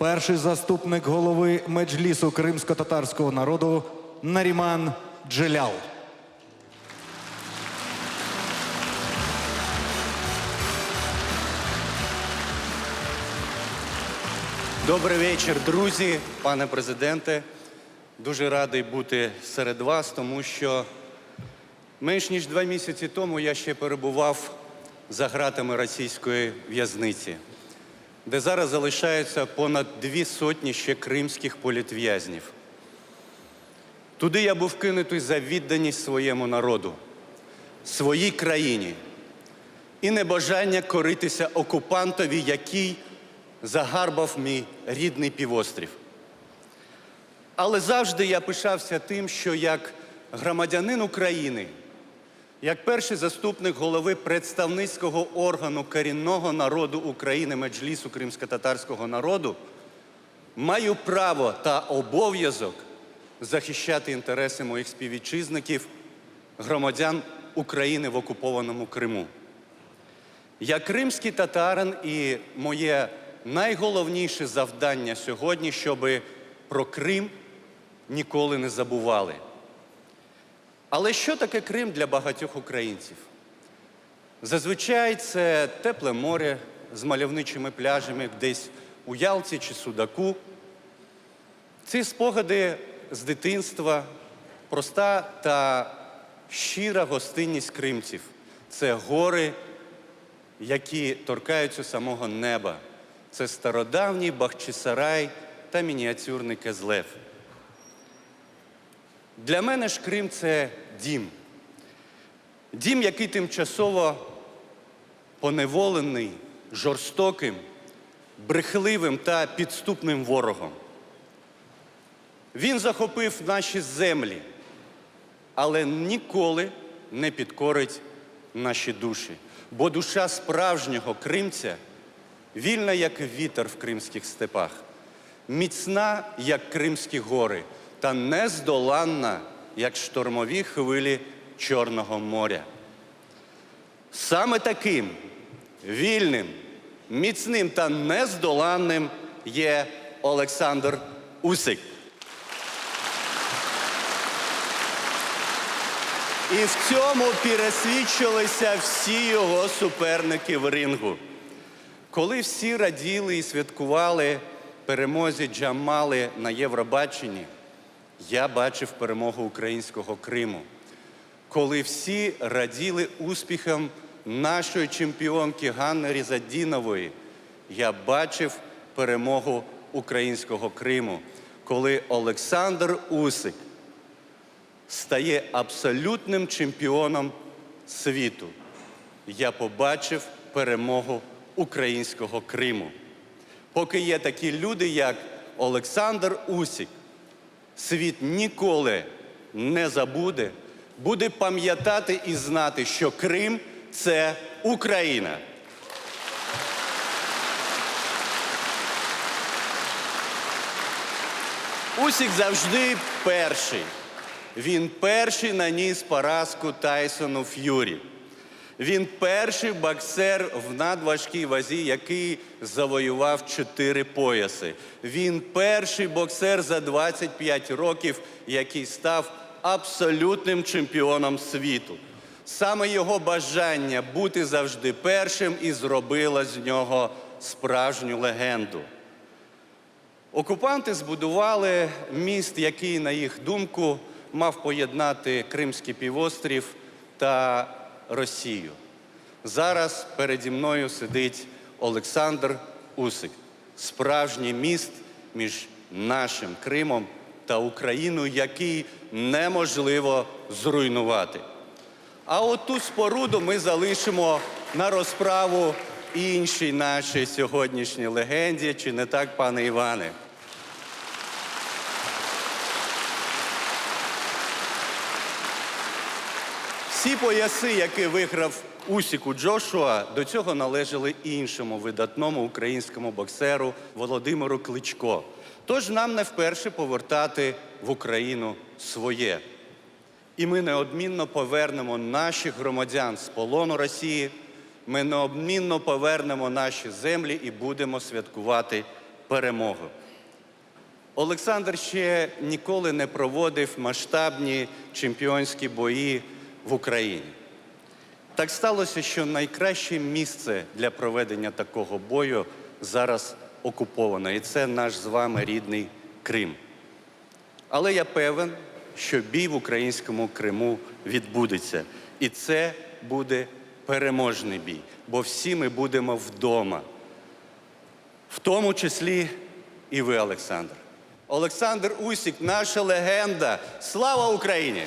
перший заступник голови Меджлісу кримсько-татарського народу Наріман Джелял. Добрий вечір, друзі, пане президенте. Дуже радий бути серед вас, тому що менш ніж два місяці тому я ще перебував за ґратами російської в'язниці, де зараз залишаються понад дві сотні ще кримських політв'язнів. Туди я був кинутий за відданість своєму народу, своїй країні і небажання коритися окупантові, який загарбав мій рідний півострів. Але завжди я пишався тим, що як громадянин України, як перший заступник голови представницького органу корінного народу України Меджлісу кримсько-татарського народу, маю право та обов'язок захищати інтереси моїх співвітчизників, громадян України в окупованому Криму. Я кримський татарин, і моє найголовніше завдання сьогодні, щоб про Крим ніколи не забували. Але що таке Крим для багатьох українців? Зазвичай це тепле море з мальовничими пляжами десь у Ялті чи Судаку. Ці спогади з дитинства, проста та щира гостинність кримців. Це гори, які торкаються самого неба. Це стародавній Бахчисарай та мініатюрний Кезлев. Для мене ж Крим це дім. Дім, який тимчасово поневолений жорстоким, брехливим та підступним ворогом. Він захопив наші землі, але ніколи не підкорить наші душі. Бо душа справжнього кримця вільна, як вітер в кримських степах, міцна, як Кримські гори, та нездоланна, як штормові хвилі Чорного моря. Саме таким вільним, міцним та нездоланним є Олександр Усик. І в цьому пересвідчилися всі його суперники в рингу. Коли всі раділи і святкували перемозі Джамали на Євробаченні, я бачив перемогу українського Криму. Коли всі раділи успіхам нашої чемпіонки Ганни Різадінової, я бачив перемогу українського Криму. Коли Олександр Усик стає абсолютним чемпіоном світу. Я побачив перемогу українського Криму. Поки є такі люди, як Олександр Усік, світ ніколи не забуде, буде пам'ятати і знати, що Крим це Україна. Усік завжди перший. Він перший наніс поразку Тайсону Ф'юрі. Він перший боксер в надважкій вазі, який завоював чотири пояси. Він перший боксер за 25 років, який став абсолютним чемпіоном світу. Саме його бажання бути завжди першим і зробило з нього справжню легенду. Окупанти збудували міст, який, на їх думку, мав поєднати Кримський півострів та Росію. Зараз переді мною сидить Олександр Усик, справжній міст між нашим Кримом та Україною, який неможливо зруйнувати. А от ту споруду ми залишимо на розправу іншій нашій сьогоднішній легенді, чи не так, пане Іване? Всі пояси, які виграв Усіку Джошуа, до цього належали іншому видатному українському боксеру Володимиру Кличко. Тож нам не вперше повертати в Україну своє. І ми неодмінно повернемо наших громадян з полону Росії. Ми неодмінно повернемо наші землі і будемо святкувати перемогу. Олександр ще ніколи не проводив масштабні чемпіонські бої в Україні. Так сталося, що найкраще місце для проведення такого бою зараз окуповано, і це наш з вами рідний Крим. Але я певен, що бій в українському Криму відбудеться. І це буде переможний бій, бо всі ми будемо вдома. В тому числі і ви, Олександр. Олександр Усік, наша легенда. Слава Україні!